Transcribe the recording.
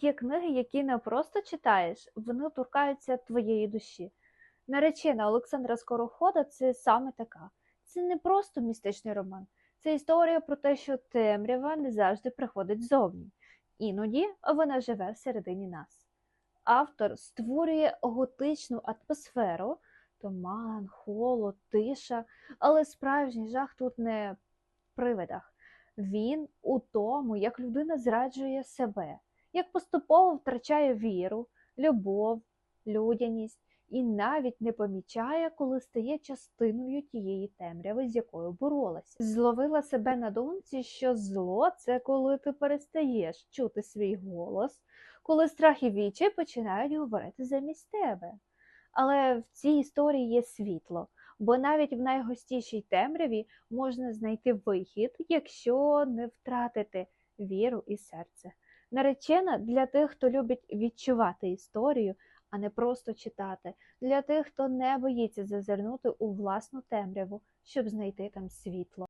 Є книги, які не просто читаєш, вони торкаються твоєї душі. Наречена Олександра Скорохода це саме така. Це не просто містичний роман, це історія про те, що темрява не завжди приходить ззовні. Іноді вона живе всередині нас. Автор створює готичну атмосферу, туман, холод, тиша, але справжній жах тут не в привидах. Він у тому, як людина зраджує себе, як поступово втрачає віру, любов, людяність і навіть не помічає, коли стає частиною тієї темряви, з якою боролася. Зловила себе на думці, що зло це коли ти перестаєш чути свій голос, коли страх і відчай починають говорити замість тебе. Але в цій історії є світло, бо навіть в найгустішій темряві можна знайти вихід, якщо не втратити віру і серце. Наречена для тих, хто любить відчувати історію, а не просто читати, для тих, хто не боїться зазирнути у власну темряву, щоб знайти там світло.